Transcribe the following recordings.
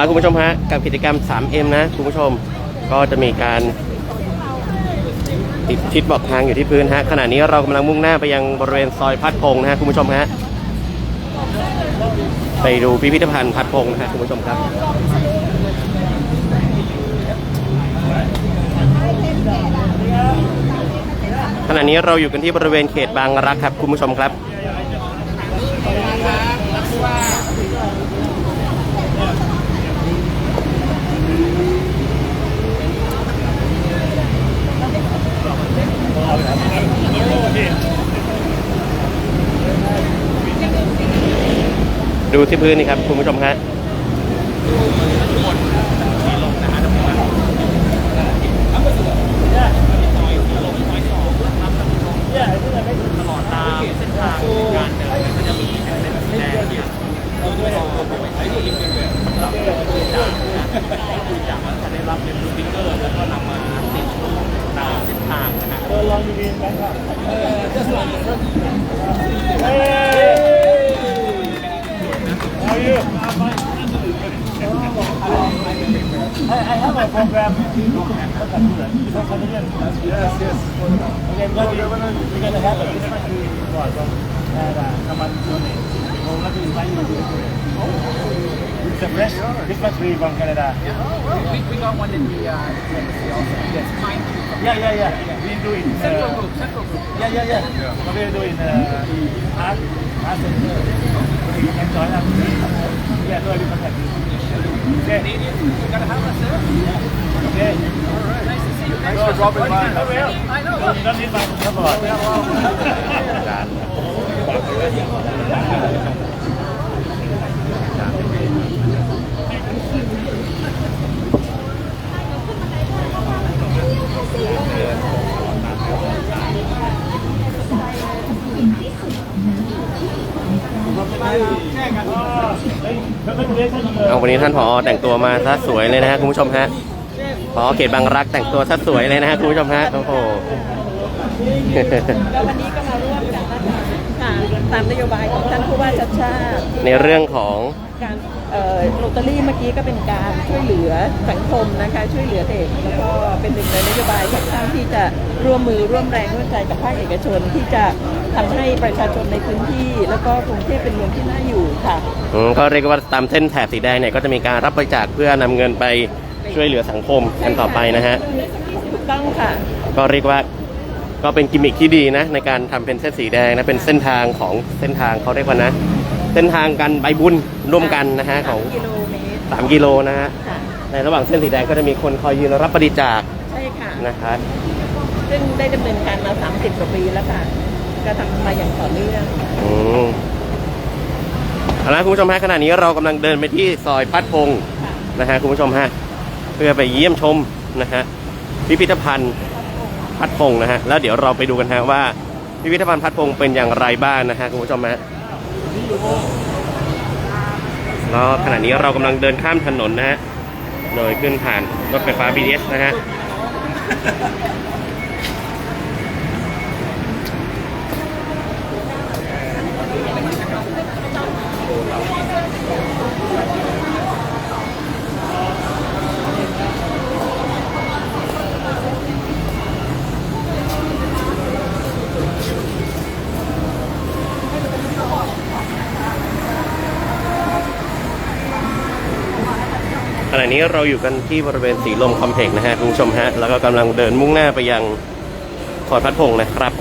เอาละคุณผู้ชมฮะกับกิจกรรม 3M นะคุณผู้ชมก็จะมีการติดชิดบอกทางอยู่ที่พื้นฮะขณะนี้เรากำลังมุ่งหน้าไปยังบริเวณซอยพัดพงนะฮะคุณผู้ชมฮะไปดูพิพิธภัณฑ์พัดพงนะฮะคุณผู้ชมครับขณะนี้เราอยู่กันที่บริเวณเขตบางรักครับคุณผู้ชมครับ ดูที่พื้นนี่ครับคุณผู้ชมฮะ you? I, I have a program. Is that Canadian? Yes, yes. Okay, we, we're to have a Christmas tree reward from Canada. Come on, donate. We'll let you invite you to do it. It's a fresh Christmas tree from Canada. we, we got one in the uh, embassy also yes Yeah, yeah, yeah. We do it. central group central group yeah, yeah, yeah. We do it uh, art, art center. You can join us. Yeah, so we contact you. Okay. Canadian you gotta have us there Okay. nice to see you Thanks for dropping by. I know You don't need my number. นนี้ท่านผอแต่งตัวมาซะสวยเลยนะฮะคุณผู้ชมฮะผอเขตบางรักแต่งตัวซะสวยเลยนะฮะคุณผู้ชมฮะโอ้โหแล้ววันนี้ก็มาร่วมกันนะคะค่ะตามนโยบายของท่านผู้ว่าชัดชาติในเรื่องของการเอ่อโรตารี่เมื่อกี้ก็เป็นการช่วยเหลือสังคมนะคะช่วยเหลือเด็กแล้วก็เป็นหนึ่งในนโยบายของท่านที่จะร่วมมือร่วมแรงร่วมใจกับภาคเอกชนที่จะ ทำให้ประชาชนในพื้นที่ แล้วก็กรุงเทพเป็นเมืองที่น่าอยู่ค่ะอืมก็เรียกว่าตามเส้นแถบสีแดงเนี่ยก็จะมีการรับบริจาคเพื่อนำเงินไปช่วยเหลือสังคมกันต่อไปนะฮะถูกต้องค่ะ ก็เรียกว่าก็เป็นกิมมิคที่ดีนะ ในการทำเป็นเส้นสีแดงนะเป็นเส้นทางของเส้นทางเขาเรียกว่านะ เส้นทางกันใบบุญร่วมกันนะฮะของกิโลเมตร3กิโลนะฮะค่ะในระหว่างเส้นสีแดงก็จะมีคนคอยยืนรับบริจาคใช่ค่ะนะคะซึ่งได้ดำเนินการมา 30กว่าปีแล้วค่ะ ก็ทำมาอย่างต่อเนื่องอืมเอาละคุณผู้ชมฮะขณะนี้เรากำลังเดินไปที่ซอยพัดพงษ์ค่ะนะฮะคุณผู้ชมฮะเพื่อไปเยี่ยมชมนะฮะพิพิธภัณฑ์พัดพงษ์นะฮะแล้วเดี๋ยวเราไปดูกันฮะว่าพิพิธภัณฑ์พัดพงษ์เป็นอย่างไรบ้างนะฮะคุณผู้ชมฮะแล้วขณะนี้เรากำลังเดินข้ามถนนนะฮะโดยขึ้นผ่านรถไฟฟ้า BTS นะฮะ นี้เราอยู่กันที่บริเวณสีลมคอมเพล็กซ์นะฮะคุณผู้ชมฮะ แล้วก็กำลังเดินมุ่งหน้าไปยังคอยพัดพงนะครับ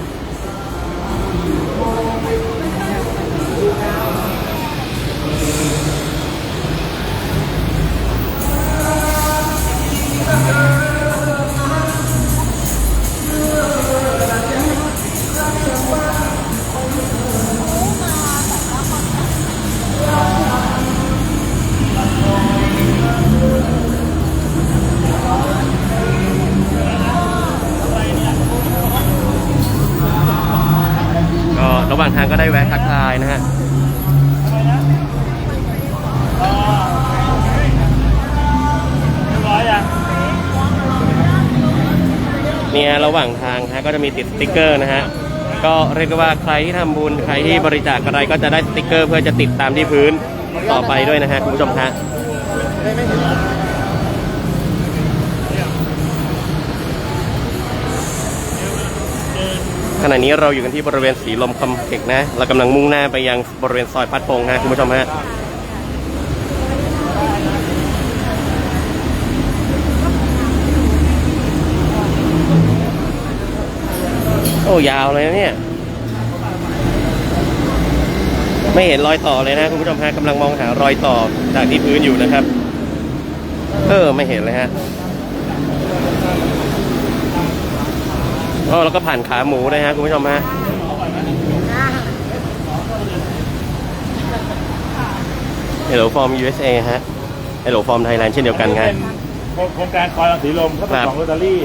หว่างทางก็ได้แวะทักทายนะฮะเรียบร้อยยังเนี่ยระหว่างทางฮะก็จะมีติดสติกเกอร์นะฮะก็เรียกว่าใครที่ทำบุญใครที่บริจาคอะไรก็จะได้สติกเกอร์ เพื่อจะติดตามที่พื้นต่อไปด้วยนะฮะคุณผู้ชมฮะ ขณะนี้เราอยู่กันที่บริเวณสีลมคอมเพกนะ เรากำลังมุ่งหน้าไปยังบริเวณซอยพัดพงฮะคุณผู้ชมฮะโอ้ยาวเลยนะเนี่ย ไม่เห็นรอยต่อเลยนะคุณผู้ชมฮะกำลังมองหารอยต่อจากที่พื้นอยู่นะครับ เออไม่เห็นเลยฮะ อ๋อแล้วก็ผ่านขาหมูเลยฮะคุณผู้ชมฮะ Hello from USA ฮะ Hello from Thailand เช่นเดียวกันไงเป็นโครงการคอยรังสีลมเขาเป็นครับของโรตารี่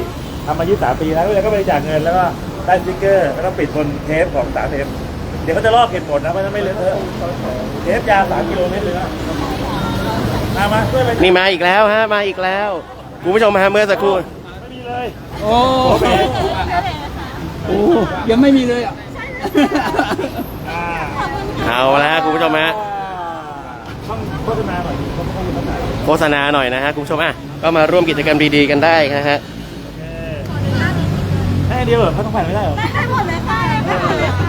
ทำมา23ปีแล้วแล้วก็บริจาคเงินแล้วก็ได้สติ๊กเกอร์แล้วก็ปิดบนเทปของสามเทปเดี๋ยวเขาจะลอกเห็นผลนะเพราะฉะนั้นไม่เลอะเทอะเทปยาว3กิโลเมตรเลยนะมามาช่วยไปนี่มาอีกแล้วฮะมาอีกแล้วคุณผู้ชมฮะเมื่อสักครู่ไม่มีเลย โอ้โอ้ยังไม่มีเลยอะอ่าเอาละฮะคุณผู้ชมฮะต้องโฆษณาหน่อยดิเขาไม่ค่อยรู้ภาษาโฆษณาหน่อยนะฮะคุณผู้ชมอะก็มาร่วมกิจกรรมดีๆกันได้นะฮะแค่เดียวเหรอเขาต้องผ่านไม่ได้เหรอ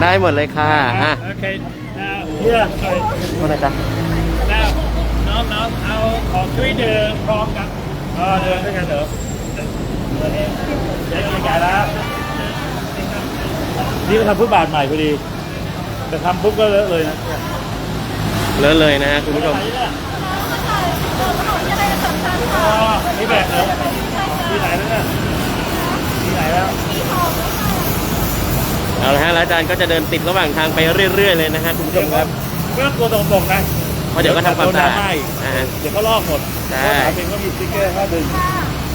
ได้หมดเลยค่ะอะโอเคเฮียโทษนะจ๊ะแล้วน้องน้องเอาของช่วยเดินพร้อมกันเออเดินด้วยกันเถอะเดินเองเดิ นกินกันแล้วนี่มาทำฟุตบาทใหม่พอดี แต่ทำปุ๊บก็เลอะเลยนะเลอะเลยนะฮะคุณผู้ชมนี่แบบเหรอที่ไหนแล้วเนี่ยที่ไหนแล้วเอาละฮะแล้วอาจารย์ก็จะเดินติดระหว่างทางไปเรื่อยๆเลยนะฮะคุณผู้ชมครับไม่องกลัวตรงๆนะเพราะเดี๋ยวก็ทำความสะอาดเดี๋ยวเขาลอกหมดใช่เพราะสามเองก็มีสติ๊กเกอร์ห้าดึง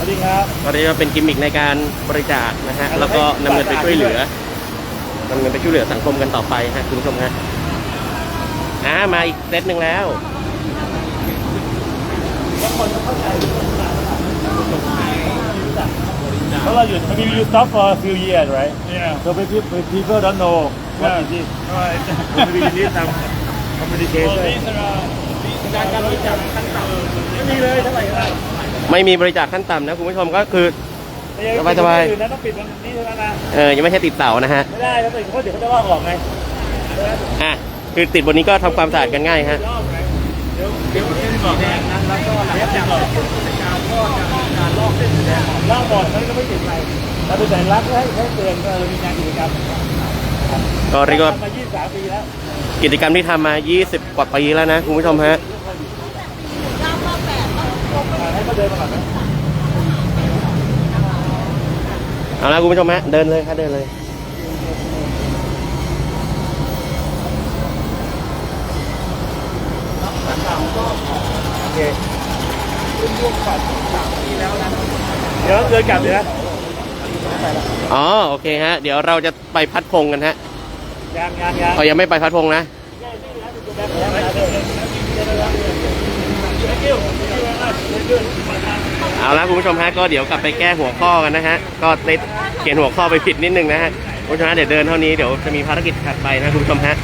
วัสดีครับก็เรียกว่าเป็นกิมมิคในการบริจาคนะฮะแล้วก็นำเงินไปช่วยเหลือนำเงินไปช่วยเหลือสังคมกันต่อไปฮะคุณผู้ชมฮะอ่ามาอีกเซตหนึ่งแล้วเพราะเราอยู่ maybe you stop for a few years right yeah so maybe people people don't know what is it right maybe you need some communication การการบริจาคขั้นต่ำไม่มีเลยเท่าไหร่ก็ได้ ไม่มีบริจาคขั้นต่ำนะคุณผู้ชมก็คือ สบายๆอื่นนะต้องปิดวันนี้เท่านั้นนะ เออยังไม่ใช่ติดเสานะฮะไม่ได้แล้วปิดเพราะเดี๋ยวเขาจะลอกออกไงอะคือติดบนนี้ก็ทำความสะอาดกันง่ายฮะ ลอกไงเดี๋ยวเดี๋ยวเส้นสีแดงนั้นแล้วก็หลังจากเสร็จกิจกรรมก็จะมีการลอกเส้นสีแดงออกลอกบอดนั้นก็ไม่ติดอะไรเราเป็นสัญลักษณ์ให้ให้เตือนว่าเรามีงานกิจกรรมก็เรียกว่าทำมา 23 ปีแล้ว กิจกรรมที่ทำมา 20 กว่าปีแล้วนะคุณผู้ชมฮะอ่า ให้เขาเดินมาก่อนนะเอาละคุณผู้ชมฮะเดินเลยครับเดินเลยโอเคเดี๋ยวเดินกลับเลยนะอ๋อโอเคฮะ เดี๋ยวเราจะไปพัดพงกันฮะยางยางยางเขายังไม่ไปพัดพงนะ เอาละคุณผู้ชมฮะก็เดี๋ยวกลับไปแก้หัวข้อกันนะฮะก็ติดเขียนหัวข้อไปผิดนิดนึงนะฮะคุณผู้ชมฮะเดี๋ยวเดินเท่านี้เดี๋ยวจะมีภารกิจถัดไปนะคุณผู้ชมฮะ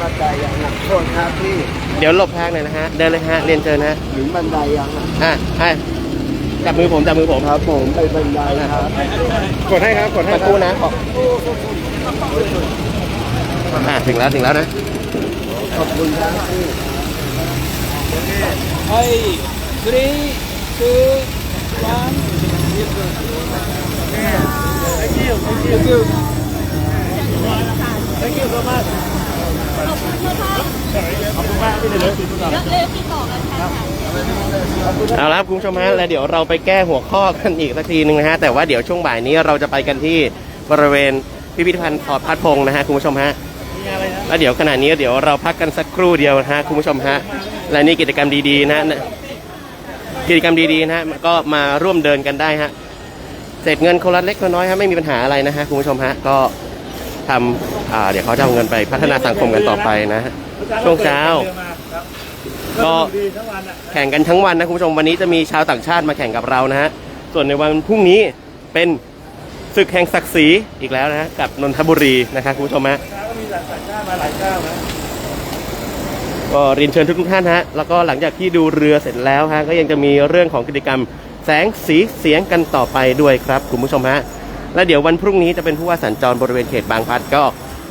บันไดยังหนักโทษครับพี่เดี๋ยวหลบทางหน่อยนะฮะเดินเลยฮะเรียนเชิญฮะถึงบันไดยังอะอะให้จับมือผมจับมือผมครับผมไปบันไดครับกดให้ครับกดให้ครู่นะขอบอะถึงแล้วถึงแล้วนะขอบคุณครับพี่เฮ้ย three two one Thank you Thank you Thank you so much ขอบคุณมากที่เลยติดต่อเอาละครับคุณผู้ชมฮะแล้วเดี๋ยวเราไปแก้หัวข้อกันอีกสักทีหนึ่งนะฮะแต่ว่าเดี๋ยวช่วงบ่ายนี้เราจะไปกันที่บริเวณพิพิธภัณฑ์ถอดพัดพงนะฮะคุณผู้ชมฮะแล้วเดี๋ยวขณะนี้เดี๋ยวเราพักกันสักครู่เดียวนะฮะคุณผู้ชมฮะและนี่กิจกรรมดีๆนะฮะ กิจกรรมดีๆนะฮะก็มาร่วมเดินกันได้ฮะเศษเงินคนละเล็กคนละน้อยฮะไม่มีปัญหาอะไรนะฮะคุณผู้ชมฮะก็ทำอ่าเดี๋ยวเขาจะเอาเงินไปพัฒนาสังคมกันต่อไปนะฮะช่วงเช้า ก็แข่งกันทั้งวันนะคุณผู้ชมวันนี้จะมีชาวต่างชาติมาแข่งกับเรานะฮะส่วนในวันพรุ่งนี้เป็นศึกแห่งศักดิ์ศรีอีกแล้วนะฮะกับนนทบุรีนะครับคุณผู้ชมฮะก็มีหลักต่างชาติมาหลายเจ้านะ ก็เรียนเชิญทุกท่านฮะแล้วก็หลังจากที่ดูเรือเสร็จแล้วฮะก็ยังจะมีเรื่องของกิจกรรมแสงสีเสียงกันต่อไปด้วยครับคุณผู้ชมฮะและเดี๋ยววันพรุ่งนี้จะเป็นผู้ว่าสัญจรบริเวณเขตบางพลัดก็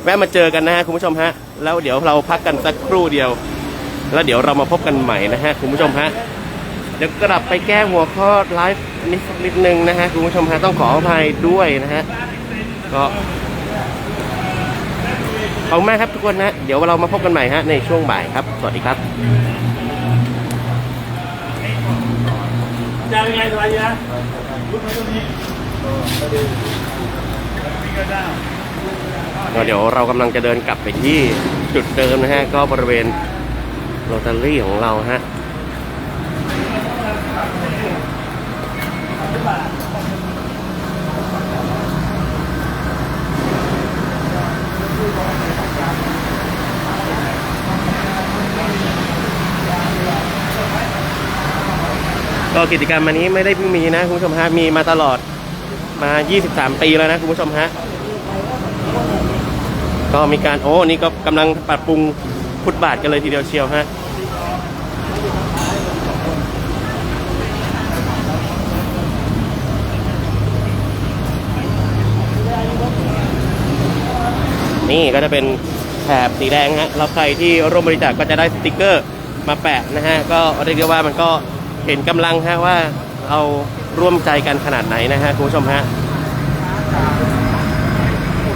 แวะมาเจอกันนะฮะคุณผู้ชมฮะแล้วเดี๋ยวเราพักกันสักครู่เดียว แล้วเดี๋ยวเรามาพบกันใหม่นะฮะคุณผู้ชมฮะเดี๋ยวกลับไปแก้หัวข้อไลฟ์นิดนิดนึงนะฮะคุณผู้ชมฮะต้องขออภัยด้วยนะฮะก็ขอบคุณมากครับทุกคนนะ เดี๋ยวเรามาพบกันใหม่ฮะในช่วงบ่ายครับ สวัสดีครับจะยังไงสบายดีนะลุกมตรงนี้ก็เดี๋ยวเรากำลังจะเดินกลับไปที่จุดเดิมนะฮะ ก็บริเวณโรตารี่ของเราฮะ ก็กิจกรรมอันนี้ไม่ได้เพิ่งมีนะคุณผู้ชมฮะมีมาตลอดมา 23 ปีแล้วนะคุณผู้ชมฮะก็มีการโอ้นี่ก็กำลังปรับปรุงฟุตบาทกันเลยทีเดียวเชียวฮะนี่ก็จะเป็นแถบสีแดงฮะแล้วใครที่ร่วมบริจาคก็จะได้สติกเกอร์มาแปะนะฮะ ก็เรียกได้ว่ามันก็ เห็นกำลังฮะว่าเราร่วมใจกันขนาดไหนนะฮะคุณผู้ชมฮะ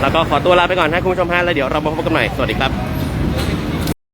แล้วก็ขอตัวลาไปก่อนนะคุณผู้ชมฮะแล้วเดี๋ยวเรามาพบกันใหม่สวัสดีครับ